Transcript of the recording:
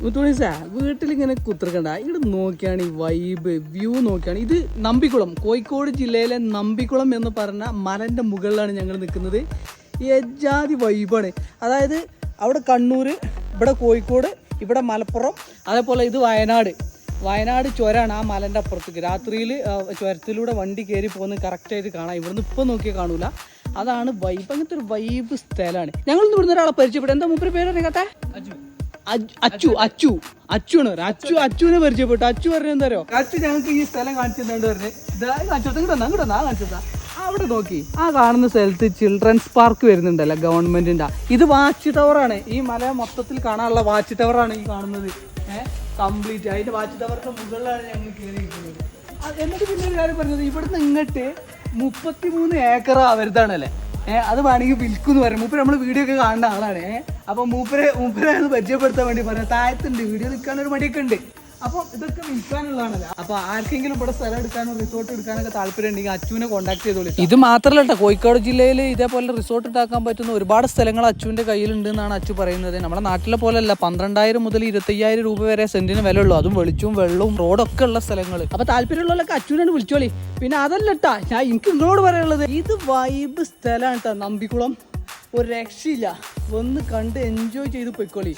മുത്തുമണീസ വീട്ടിലിങ്ങനെ കുത്തിർക്കണ്ട ഇവിടെ നോക്കിയാണ് ഈ വൈബ് വ്യൂ നോക്കിയാണ്. ഇത് നമ്പിക്കുളം കോഴിക്കോട് ജില്ലയിലെ നമ്പിക്കുളം എന്ന് പറഞ്ഞ മലന്റെ മുകളിലാണ് ഞങ്ങൾ നിൽക്കുന്നത്. എജാതി വൈബാണ് അതായത് അവിടെ കണ്ണൂർ ഇവിടെ കോഴിക്കോട് ഇവിടെ മലപ്പുറം അതേപോലെ ഇത് വയനാട്. വയനാട് ചുരമാണ് ആ മലന്റെ അപ്പുറത്തേക്ക്. രാത്രിയിൽ ചുരത്തിലൂടെ വണ്ടി കയറി പോകുന്നത് കറക്റ്റായിട്ട് കാണാം. ഇവിടുന്ന് ഇപ്പം നോക്കിയാൽ കാണൂല. അതാണ് വൈബ് അങ്ങനത്തെ ഒരു വൈബ് സ്ഥലമാണ്. ഞങ്ങൾ ഇവിടുന്ന് ഒരാളെ പരിചയപ്പെട്ടു എന്താ മൂപ്പര് പേര് കേട്ടെ അജ്- അച്ചു അച്ചു. അച്ചുണ് ഒരു അച്ചു അച്ചുവിനെ പരിചയപ്പെട്ടു. അച്ചു പറഞ്ഞു എന്താ പറയുക അച്ചു ഞങ്ങൾക്ക് ഈ സ്ഥലം കാണിച്ചു പറഞ്ഞു. ഇതാ കാണിച്ചു ഇങ്ങോട്ട് ഇങ്ങോട്ട് ആ അവിടെ നോക്കി. ആ കാണുന്ന സ്ഥലത്ത് ചിൽഡ്രൻസ് പാർക്ക് വരുന്നുണ്ടല്ലോ ഗവൺമെന്റിന്റെ. ഇത് വാച്ച് ടവറാണ് ഈ മല മൊത്തത്തിൽ കാണാനുള്ള വാച്ച് ടവറാണ് ഈ കാണുന്നത്. കംപ്ലീറ്റ് അതിന്റെ വാച്ച് ടവറിന്റെ മുകളിലാണ് ഞങ്ങൾ കയറിയിരിക്കുന്നത്. എന്നിട്ട് പിന്നെ ഒരു കാര്യം പറഞ്ഞത് ഇവിടുന്ന് ഇങ്ങോട്ട് മുപ്പത്തിമൂന്ന് ഏക്കർ അവരുതാണല്ലേ ഏഹ് അത് വേണമെങ്കിൽ വിൽക്കും എന്ന് പറയും. മൂപ്പര് നമ്മൾ വീഡിയോ ഒക്കെ കാണുന്ന ആളാണ്. അപ്പൊ മൂപ്പര് മൂപ്പരെ അത് പരിചയപ്പെടുത്താൻ വേണ്ടി പറയാം. താഴത്തുണ്ട് വീഡിയോ നിൽക്കാൻ ഒരു മടിയൊക്കെ ഉണ്ട്. അപ്പോൾ ഇതൊക്കെ വിൽക്കാനുള്ളതാണല്ലോ. അപ്പൊ ആർക്കെങ്കിലും ഇവിടെ സ്ഥലം എടുക്കാനോ റിസോർട്ട് എടുക്കാനൊക്കെ താല്പര്യം ഉണ്ടെങ്കിൽ അച്ചുവിനെ കോൺടാക്ട് ചെയ്തോളൂ ഇത് മാത്രമല്ല കേട്ടോ കോഴിക്കോട് ജില്ലയിൽ ഇതേപോലെ റിസോർട്ട് ഉണ്ടാക്കാൻ പറ്റുന്ന ഒരുപാട് സ്ഥലങ്ങൾ അച്ചുവിന്റെ കയ്യിലുണ്ട് എന്നാണ് അച്ചു പറയുന്നത്. നമ്മുടെ നാട്ടിലെ പോലല്ല പന്ത്രണ്ടായിരം മുതൽ ഇരുപത്തയ്യായിരം രൂപ വരെ സെന്റിന് വില ഉള്ളൂ അതും വെളിച്ചവും വെള്ളവും റോഡൊക്കെ ഉള്ള സ്ഥലങ്ങൾ അപ്പൊ താല്പര്യമുള്ളവരൊക്കെ അച്ചുവിനാണ് വിളിച്ചോളി. പിന്നെ അതല്ല കേട്ടാ ഞാൻ എനിക്ക് നിങ്ങളോട് പറയാനുള്ളത് ഇത് വൈബ് സ്ഥലമാണ് കേട്ടോ നമ്പിക്കുളം. ഒരു രക്ഷയില്ല. ഒന്ന് കണ്ട് എൻജോയ് ചെയ്ത് പൊയ്ക്കോളി.